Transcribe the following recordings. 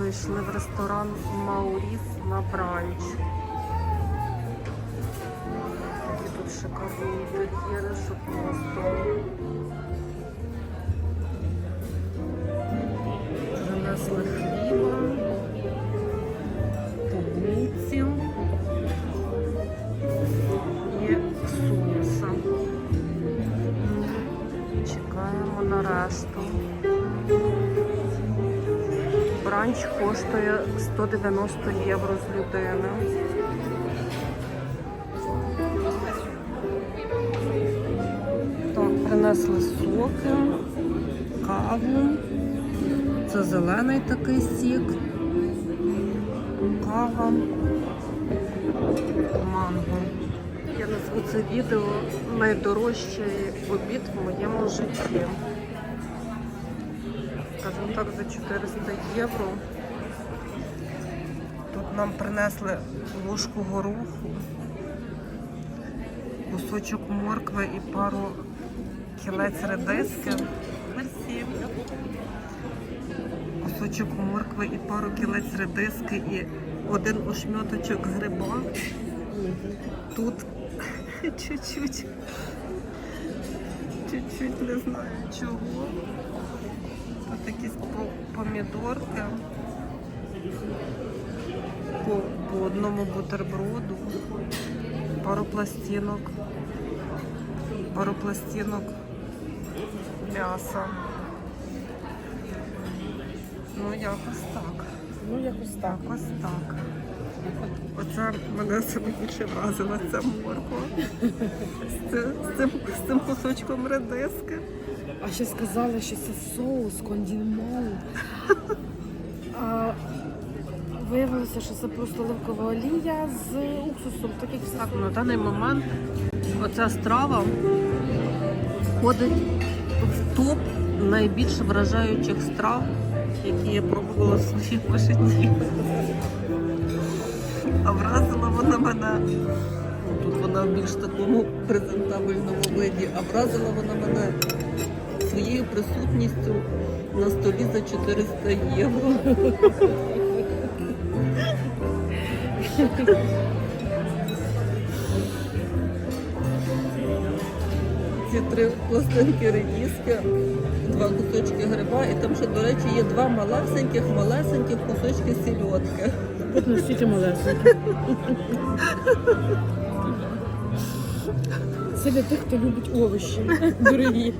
зайшли в ресторан Мауріс на бранч. Такі тут шикарні інтер'єри, що просто. Принесли хліба, Бранч коштує 190 євро з людини. Так, принесли соки, каву. Це зелений такий сік, кава, манго. Я назву це відео найдорожчий обід в моєму житті. Так, за 400 євро. Тут нам принесли ложку гороху, кусочок моркви і пару кілець редиски. Мерсі. Кусочок моркви і пару кілець редиски і один ошмьоточок гриба. Тут чуть-чуть, чуть-чуть не знаю чого. По- помідорки по, по одному бутерброду, пару пластинок, пару пластинок м'яса. Ну, якось так. Ну, якось так. Якось так. Оце мене саме більше вразила ця морква. З, цим, з цим кусочком редиски. А ще сказали, що це соус кондімол. А виявилося, що це просто оливкова олія з уксусом, так як. Так, на даний момент оця страва входить в топ найбільш вражаючих страв, які я пробувала в своєму житті. А вразила вона мене. ну, Тут вона в більш такому презентабельному виді, а вразила вона мене своєю присутністю на столі за 400 євро. ці три пластинки редіски, два кусочки гриба, і там ще, до речі, є два малесеньких, малесеньких кусочки сільотки. Тут настільки. Це для тих, хто любить овочі. Дорогі.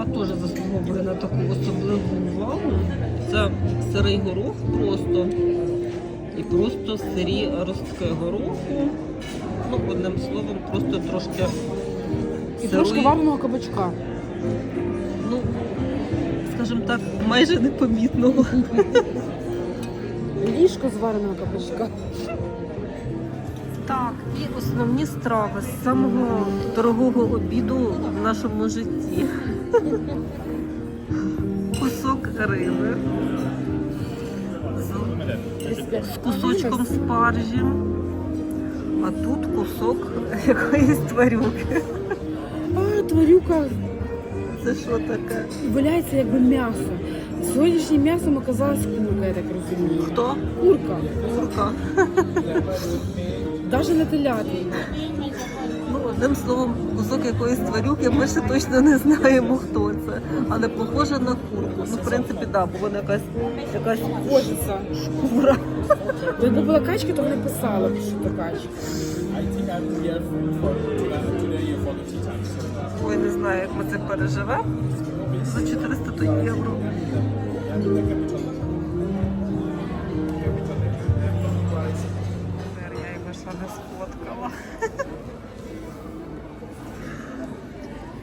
Страва теж заслуговує на таку особливу увагу. Це сирий горох просто. І просто сирі ростки гороху. Ну, одним словом, просто трошки І сирої- трошки вареного кабачка. ну, скажімо так, майже непомітного. Ліжко з вареного кабачка. Так, і основні страви з самого дорогого обіду в нашому житті. Кусок риби з, кусочком спаржі, а тут кусок якоїсь тварюки. А, тварюка Це що таке? валяється якби м'ясо. Сьогоднішнім м'ясом оказалась курка, я так розумію. Хто? Курка. Курка. Навіть не телятина. Одним словом, кусок якоїсь тварюки, ми ще точно не знаємо, хто це. Але похоже на курку. Ну, в принципі, так, да, бо вона якась, якась Хочеться. шкура. Якби була качка, то вони писали, б, що то качка. Ой, не знаю, як ми це переживемо. За 400 то євро.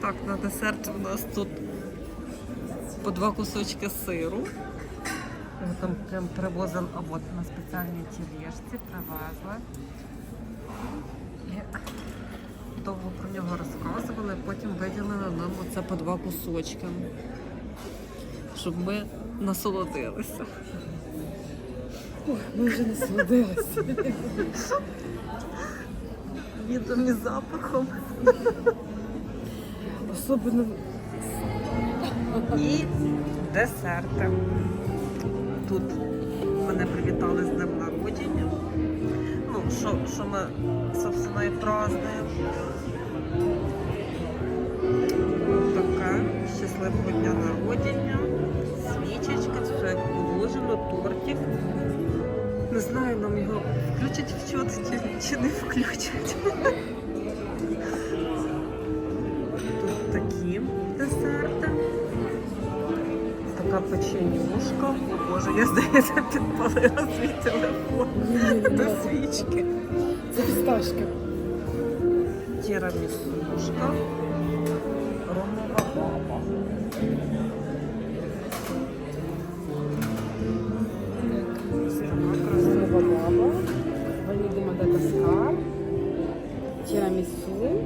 Так, на десерт у нас тут по два кусочки сиру. Його там прям привозили, а от на спеціальній тележці привезли. Довго про нього розказували, потім виділили нам оце по два кусочки, щоб ми насолодилися. Ми вже насолодилися. Відомі запахом. Особливо І десерти. Тут мене привітали з днем народження. Ну, що, що ми, собственно, і празднуємо. Таке. Щасливого дня народження. Свічечка, все як положено, тортик. Не знаю, нам його включать в чот чи, чи не включать. Така печенюшка. О Боже, я здається, підпалила свій телефон до свічки. Це фісташка. Тірамісушка. Ромова баба. Ось така красива. Красива баба. Ванілі Мадагаскар. Тірамісу.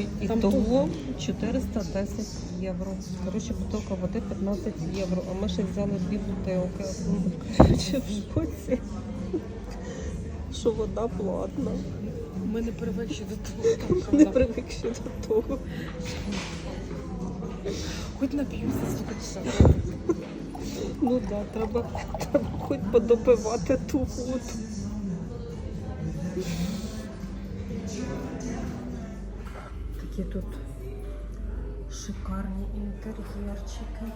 Ой, і того 410 євро. Коротше, бутилка води 15 євро, а ми ще взяли дві бутилки. Коротше, в шоці, що вода платна. Ми не привикші до того. Не привикші до того. Хоч нап'юся, стільки все. Ну так, да, треба, треба хоч подопивати ту воду. Такі тут шикарні інтер'єрчики.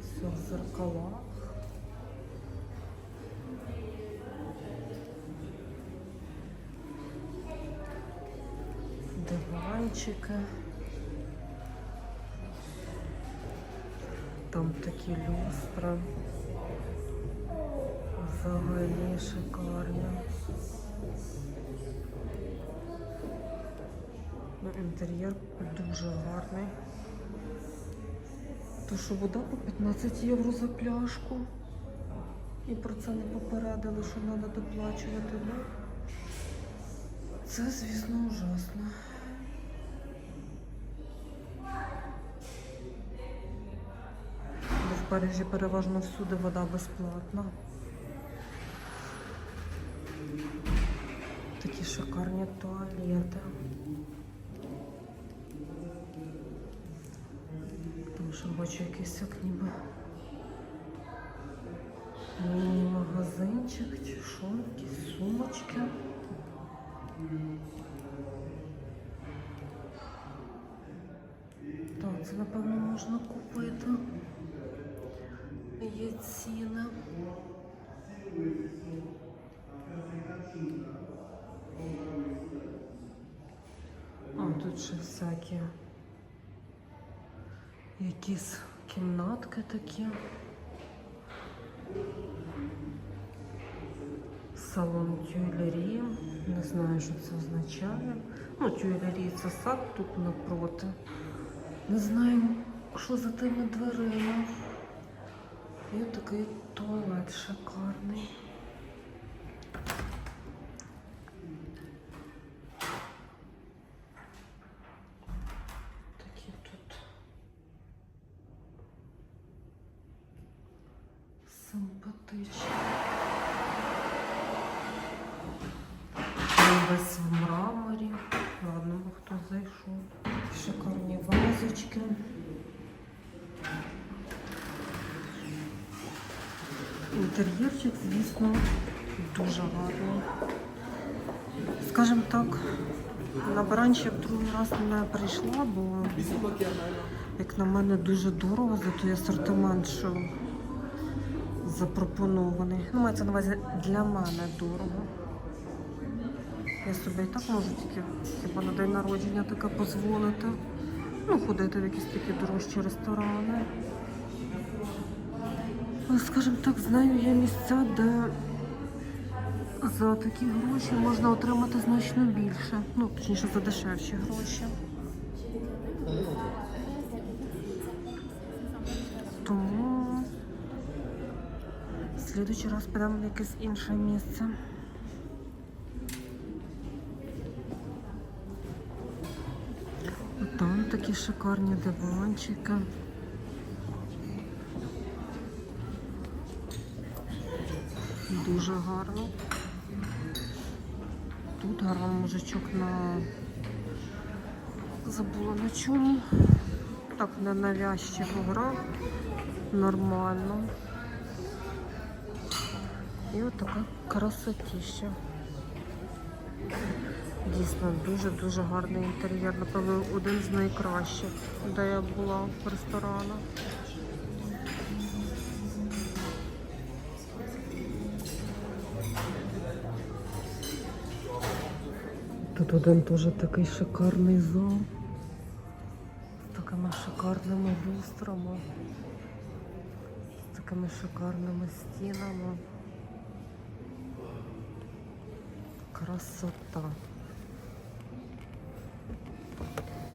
Все в зеркалах. Диванчики. Там такі люстра. Взагалі шикарні. Ну, інтер'єр дуже гарний. То що вода по 15 євро за пляшку. І про це не попередили, що треба доплачувати. Ну, це, звісно, ужасно. В Парижі переважно всюди вода безплатна. Такі шикарні туалети. Тому що бачу якийсь як ніби міні-магазинчик чи що, якісь сумочки. Так, це напевно можна купити. Ще всякі якісь кімнатки такі. Салон тюйлерії. Не знаю, що це означає. Ну, тюйлерії це сад тут напроти. Не знаю, що за тими дверима. І такий туалет шикарний. Такі тут симпатичні. Весь в мраморі. Ладно, бо хто зайшов. Шикарні вазочки. Інтер'єрчик, звісно, дуже гарний. Скажімо так, на в другий раз не прийшла, бо, як на мене, дуже дорого за той асортимент, що запропонований. Ну, мається на увазі для мене дорого. Я собі і так можу тільки хіба на день народження таке дозволити. Ну, ходити в якісь такі дорожчі ресторани. Але, скажімо так, знаю я місця, де за такі гроші можна отримати значно більше. Ну, точніше, за дешевші гроші. Тому в слідуючий раз підемо в якесь інше місце. Там такі шикарні диванчики. Дуже гарно. Тут гарно мужичок на забула на чому. Так, на навязчиво гра. Нормально. І от така красотища. Дійсно, дуже-дуже гарний інтер'єр. Напевно, один з найкращих, де я була в ресторанах. Тут один теж такий шикарний зал. З такими шикарними люстрами. З такими шикарними стінами. Красота.